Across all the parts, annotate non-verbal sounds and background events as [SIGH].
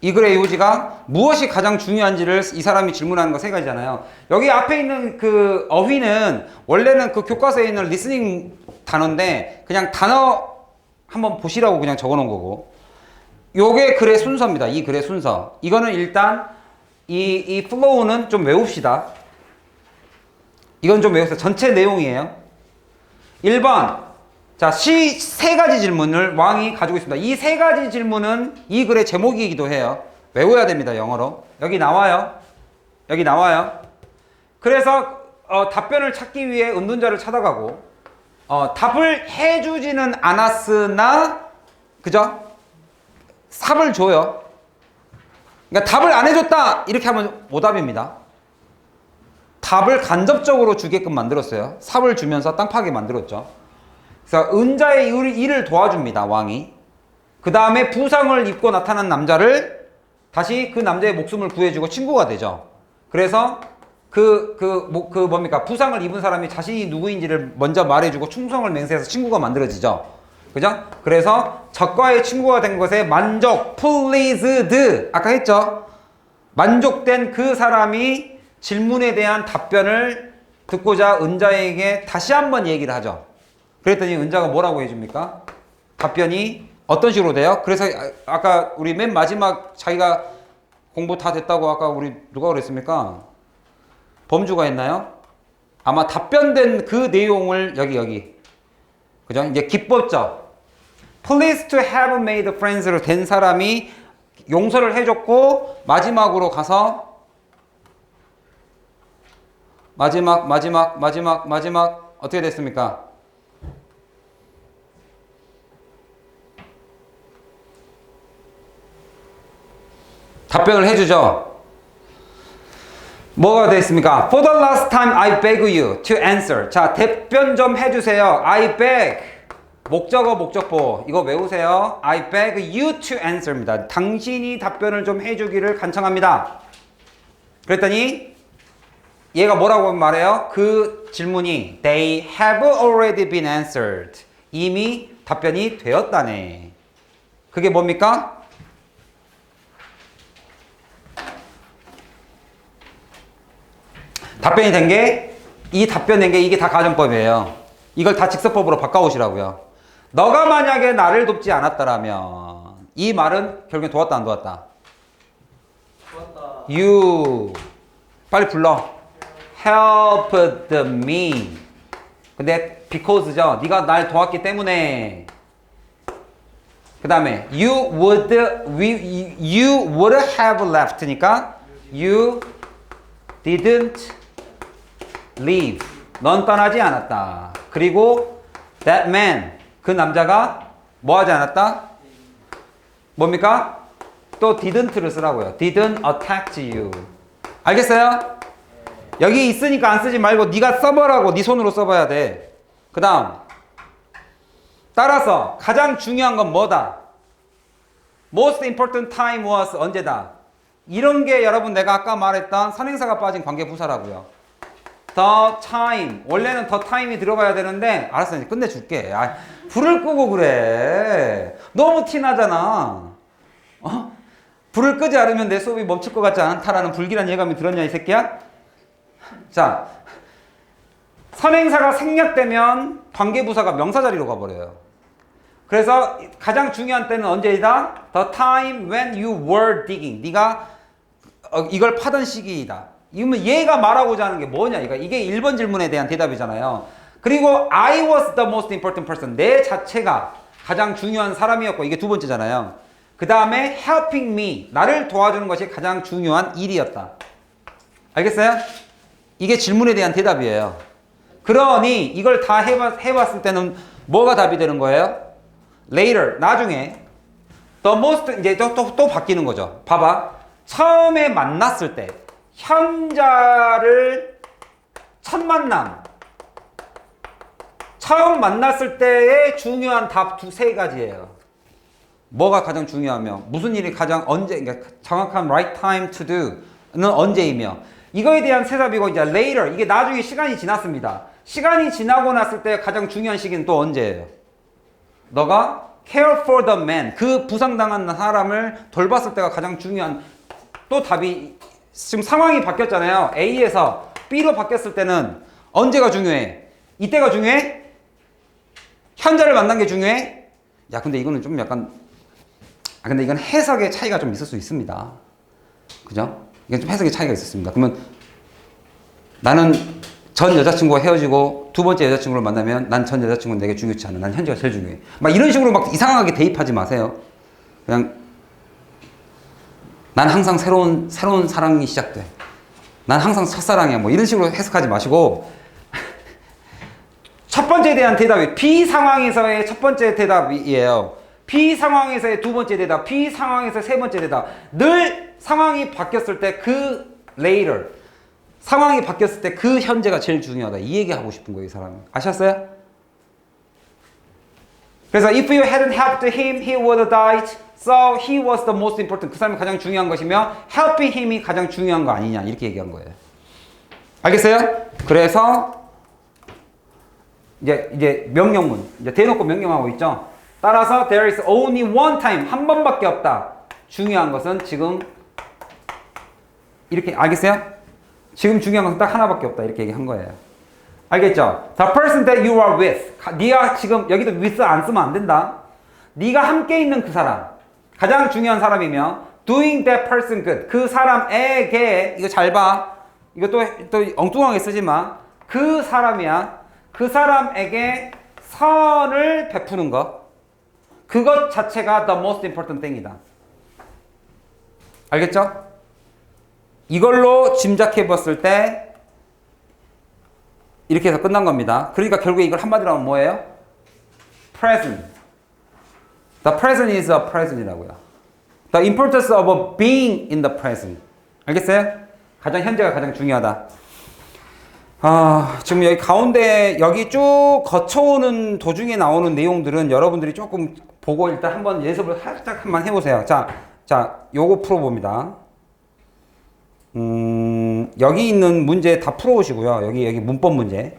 이 글의 요지가 무엇이 가장 중요한지를 이 사람이 질문하는 거 세 가지잖아요. 여기 앞에 있는 그 어휘는 원래는 그 교과서에 있는 리스닝 단어인데 그냥 단어 한번 보시라고 그냥 적어 놓은 거고. 요게 글의 순서입니다. 이 글의 순서. 이거는 일단 이, 이 플로우는 좀 외웁시다. 이건 좀 외우세요. 전체 내용이에요. 1번. 자, 시 세 가지 질문을 왕이 가지고 있습니다. 이 세 가지 질문은 이 글의 제목이기도 해요. 외워야 됩니다. 영어로. 여기 나와요. 여기 나와요. 그래서 어, 답변을 찾기 위해 은둔자를 찾아가고 어, 답을 해주지는 않았으나 그죠? 삽을 줘요. 그러니까 답을 안 해줬다 이렇게 하면 오답입니다. 답을 간접적으로 주게끔 만들었어요. 삽을 주면서 땅 파게 만들었죠. 그래서 은자의 일- 일을 도와줍니다. 왕이. 그 다음에 부상을 입고 나타난 남자를 다시 그 남자의 목숨을 구해주고 친구가 되죠. 그래서 그, 그, 뭐, 그 뭡니까? 부상을 입은 사람이 자신이 누구인지를 먼저 말해주고 충성을 맹세해서 친구가 만들어지죠. 그죠? 그래서 적과의 친구가 된 것에 만족, pleased. 아까 했죠? 만족된 그 사람이 질문에 대한 답변을 듣고자 은자에게 다시 한번 얘기를 하죠. 그랬더니 은자가 뭐라고 해줍니까? 답변이 어떤 식으로 돼요? 그래서 아- 아까 우리 맨 마지막 자기가 공부 다 됐다고 아까 우리 누가 그랬습니까? 범주가 했나요? 아마 답변된 그 내용을 여기 여기 그죠? 이제 기뻤죠. Pleased to have made friends로 된 사람이 용서를 해줬고 마지막으로 가서 마지막 마지막 마지막 마지막 어떻게 됐습니까? 답변을 해주죠. 뭐가 됐습니까? For the last time I beg you to answer. 자, 답변 좀 해주세요. I beg. 목적어, 목적보. 이거 외우세요. I beg you to answer입니다. 당신이 답변을 좀 해주기를 간청합니다. 그랬더니 얘가 뭐라고 말해요? 그 질문이 They have already been answered. 이미 답변이 되었다네. 그게 뭡니까? 답변이 된 게, 이 답변 된 게 이게 다 가정법이에요. 이걸 다 직설법으로 바꿔오시라고요. 너가 만약에 나를 돕지 않았더라면, 이 말은 결국엔 도왔다, 안 도왔다? 좋았다. You. 빨리 불러. helped me. 근데 because죠. 네가 날 도왔기 때문에. 그 다음에 you would we, you would have left니까 you didn't leave. 넌 떠나지 않았다. 그리고 that man 그 남자가 뭐 하지 않았다? 뭡니까? 또 didn't를 쓰라고요. didn't attack you. 알겠어요? 여기 있으니까 안 쓰지 말고 네가 써보라고 네 손으로 써봐야 돼. 그 다음 따라서 가장 중요한 건 뭐다? Most important time was 언제다? 이런 게 여러분 내가 아까 말했던 선행사가 빠진 관계 부사라고요. The time 원래는 the time이 들어가야 되는데 알았어 이제 끝내줄게. 아, 불을 끄고 그래. 너무 티 나잖아. 어? 불을 끄지 않으면 내 수업이 멈출 것 같지 않다라는 불길한 예감이 들었냐 이 새끼야? 자, 선행사가 생략되면 관계부사가 명사 자리로 가버려요. 그래서 가장 중요한 때는 언제이다? The time when you were digging. 네가 어, 이걸 파던 시기이다. 이러면 얘가 말하고자 하는 게 뭐냐? 이거 이게 1번 질문에 대한 대답이잖아요. 그리고 I was the most important person. 내 자체가 가장 중요한 사람이었고 이게 두 번째잖아요. 그 다음에 helping me. 나를 도와주는 것이 가장 중요한 일이었다. 알겠어요? 이게 질문에 대한 대답이에요. 그러니 이걸 다 해봤, 해봤을 때는 뭐가 답이 되는 거예요? Later, 나중에 the most 이제 또, 또, 또 바뀌는 거죠. 봐봐. 처음에 만났을 때 현자를 첫 만남 처음 만났을 때의 중요한 답 두 세 가지예요. 뭐가 가장 중요하며 무슨 일이 가장 언제 그러니까 정확한 right time to do는 언제이며 이거에 대한 세답이고 이제 later 이게 나중에 시간이 지났습니다. 시간이 지나고 났을 때 가장 중요한 시기는 또 언제예요? 너가 care for the man. 그 부상당한 사람을 돌봤을 때가 가장 중요한 또 답이 지금 상황이 바뀌었잖아요. A에서 B로 바뀌었을 때는 언제가 중요해? 이때가 중요해? 현재를 만난 게 중요해? 야, 근데 이거는 좀 약간 아 근데 이건 해석의 차이가 좀 있을 수 있습니다. 그죠? 이건 좀 해석의 차이가 있었습니다. 그러면 나는 전 여자친구와 헤어지고 두 번째 여자친구를 만나면 난 전 여자친구는 내게 중요치 않아. 난 현재가 제일 중요해. 막 이런 식으로 막 이상하게 대입하지 마세요. 그냥 난 항상 새로운 새로운 사랑이 시작돼. 난 항상 첫사랑이야. 뭐 이런 식으로 해석하지 마시고 [LAUGHS] 첫 번째에 대한 대답이 B 상황에서의 첫 번째 대답이에요. B 상황에서의 두 번째 대답, B 상황에서 세 번째 대답. 늘 상황이 바뀌었을 때 그 later 상황이 바뀌었을 때 그 현재가 제일 중요하다. 이 얘기 하고 싶은 거예요, 이 사람이. 아셨어요? 그래서 if you hadn't helped him, he would have died. So he was the most important. 그 사람이 가장 중요한 것이며 helping him이 가장 중요한 거 아니냐 이렇게 얘기한 거예요. 알겠어요? 그래서 이제 이제 명령문 이제 대놓고 명령하고 있죠. 따라서 there is only one time 한 번밖에 없다. 중요한 것은 지금 이렇게 알겠어요? 지금 중요한 것은 딱 하나밖에 없다 이렇게 얘기한 거예요. 알겠죠? The person that you are with. 가- 네가 지금 여기도 with 안 쓰면 안 된다. 네가 함께 있는 그 사람. 가장 중요한 사람이며 doing that person good. 그 사람에게 이거 잘 봐. 이거 또, 또 엉뚱하게 쓰지 마. 그 사람이야. 그 사람에게 선을 베푸는 것. 그것 자체가 the most important thing이다. 알겠죠? 이걸로 짐작해 봤을 때 이렇게 해서 끝난 겁니다. 그러니까 결국에 이걸 한마디로 하면 뭐예요? present. The present is a present이라고요. The importance of being in the present. 알겠어요? 가장 현재가 가장 중요하다. 아, 지금 여기 가운데 여기 쭉 거쳐오는 도중에 나오는 내용들은 여러분들이 조금 보고 일단 한번 연습을 살짝 한번 해보세요. 자, 자, 요거 풀어봅니다. 음, 여기 있는 문제 다 풀어오시고요. 여기, 여기 문법 문제.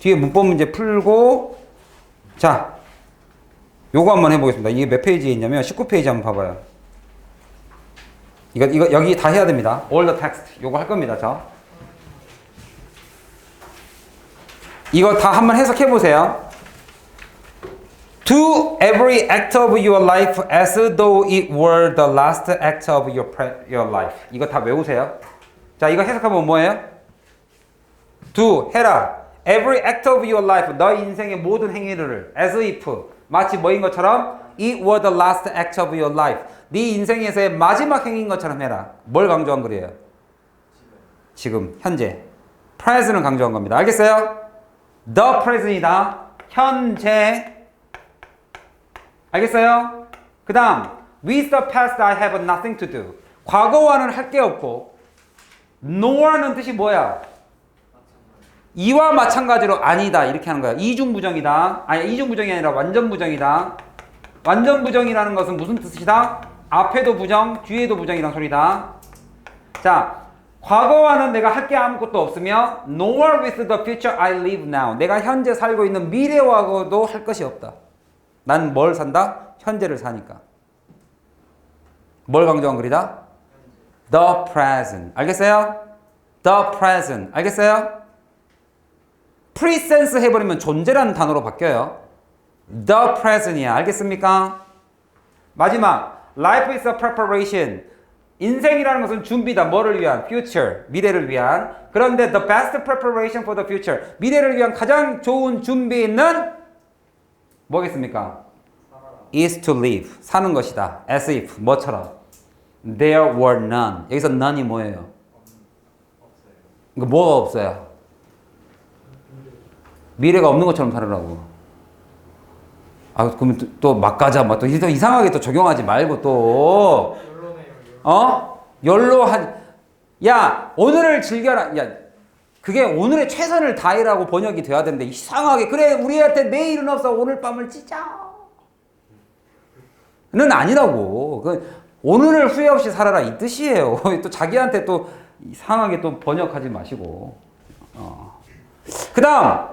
뒤에 문법 문제 풀고, 자, 요거 한번 해보겠습니다. 이게 몇 페이지에 있냐면 19페이지 한번 봐봐요. 이거, 이거, 여기 다 해야 됩니다. All the text. 요거 할 겁니다, 저. 이거 다 한번 해석해 보세요. Do every act of your life as though it were the last act of your, your life. 이거 다 외우세요. 자, 이거 해석하면 뭐예요? Do, 해라. Every act of your life. 너 인생의 모든 행위를 as if 마치 뭐인 것처럼 it were the last act of your life. 네 인생에서의 마지막 행위인 것처럼 해라. 뭘 강조한 글이에요? 지금 현재. present을 강조한 겁니다. 알겠어요? The present이다. 현재. 알겠어요? 그 다음, with the past I have nothing to do. 과거와는 할 게 없고, nor는 뜻이 뭐야? 이와 마찬가지로 아니다. 이렇게 하는 거야. 이중 부정이다. 아니, 이중 부정이 아니라 완전 부정이다. 완전 부정이라는 것은 무슨 뜻이다? 앞에도 부정, 뒤에도 부정이란 소리다. 자, 과거와는 내가 할 게 아무것도 없으며 nor with the future I live now. 내가 현재 살고 있는 미래와도 할 것이 없다. 난 뭘 산다? 현재를 사니까. 뭘 강조한 글이다? The present. 알겠어요? The present. 알겠어요? presence 해버리면 존재라는 단어로 바뀌어요. The present이야. 알겠습니까? 마지막. Life is a preparation. 인생이라는 것은 준비다. 뭐를 위한? future. 미래를 위한. 그런데 the best preparation for the future. 미래를 위한 가장 좋은 준비는 뭐겠습니까? is to live. 사는 것이다. as if. 뭐처럼. There were none. 여기서 none이 뭐예요? 이거 뭐가 없어요? 미래가 없는 것처럼 살으라고. 아, 그러면 또, 또 막가자, 막 또, 또 이상하게 또 적용하지 말고 또. 어? 열로 한, 야, 오늘을 즐겨라. 야, 그게 오늘의 최선을 다해라고 번역이 돼야 되는데, 이상하게, 그래, 우리한테 내일은 없어. 오늘 밤을 찢자. 는 아니라고. 그 오늘을 후회 없이 살아라. 이 뜻이에요. [LAUGHS] 또 자기한테 또 이상하게 또 번역하지 마시고. 어. 그 다음,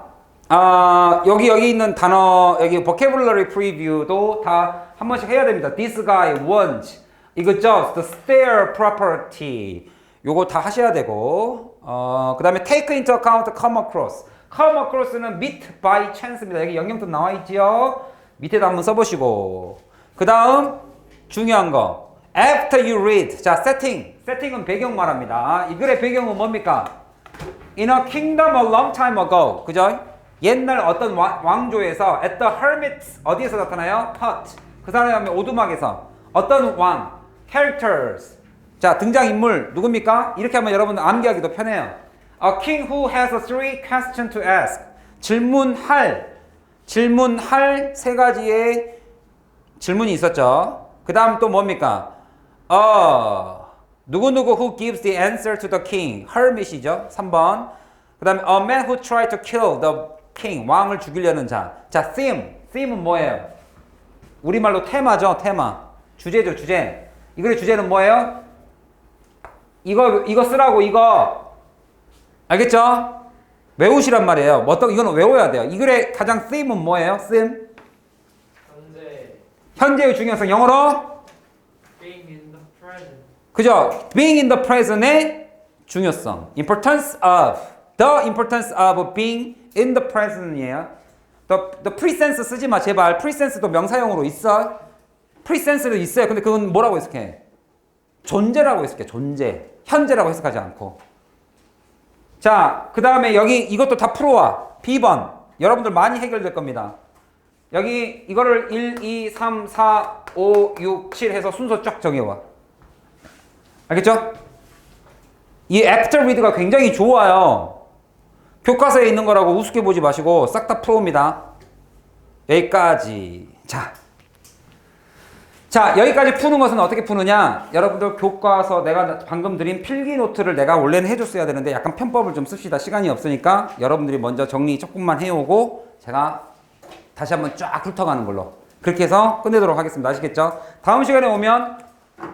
아 여기 여기 있는 단어 여기 vocabulary preview도 다 한 번씩 해야 됩니다. This guy wants 이거 just stare property 요거 다 하셔야 되고 어 그다음에 take into account come across come across는 meet by chance입니다. 여기 영영도 나와 있지요. 밑에다 한번 써보시고 그 다음 중요한 거 after you read 자 setting setting은 배경 말합니다. 이 글의 배경은 뭡니까? In a kingdom a long time ago. 그죠? 옛날 어떤 왕, 왕조에서 at the hermits 어디에서 나타나요? hut. 그 사람이 오두막에서 어떤 왕 characters. 자, 등장 인물 누굽니까? 이렇게 하면 여러분 암기하기도 편해요. A king who has a three question to ask. 질문할 질문할 세 가지의 질문이 있었죠. 그 다음 또 뭡니까? 어 누구누구 who gives the answer to the king. hermit이죠. 3번. 그 다음에 a man who tried to kill the king. 왕을 죽이려는 자. 자, theme. theme은 뭐예요? 우리말로 테마죠. 테마. 주제죠, 주제. 이 글의 주제는 뭐예요? 이거 이거 쓰라고 이거. 알겠죠? 외우시란 말이에요. 뭐 어떤 이거는 외워야 돼요. 이 글의 가장 theme은 뭐예요? theme. 현재 현재의 중요성 영어로 being in the present 그죠? being in the present의 중요성. importance of the importance of being in the present이에요. the, the presense 쓰지 마 제발. presense도 명사형으로 있어. presense도 있어요. 근데 그건 뭐라고 해석해? 존재라고 해석해. 존재. 현재라고 해석하지 않고. 자, 그 다음에 여기 이것도 다 풀어와. B번. 여러분들 많이 해결될 겁니다. 여기 이거를 1, 2, 3, 4, 5, 6, 7 해서 순서 쫙 정해와. 알겠죠? 이 after read가 굉장히 좋아요. 교과서에 있는 거라고 우습게 보지 마시고 싹다 풀어옵니다. 여기까지. 자. 자, 여기까지 푸는 것은 어떻게 푸느냐? 여러분들 교과서 내가 방금 드린 필기 노트를 내가 원래는 해줬어야 되는데 약간 편법을 좀 씁시다. 시간이 없으니까 여러분들이 먼저 정리 조금만 해오고 제가 다시 한번 쫙 훑어가는 걸로. 그렇게 해서 끝내도록 하겠습니다. 아시겠죠? 다음 시간에 오면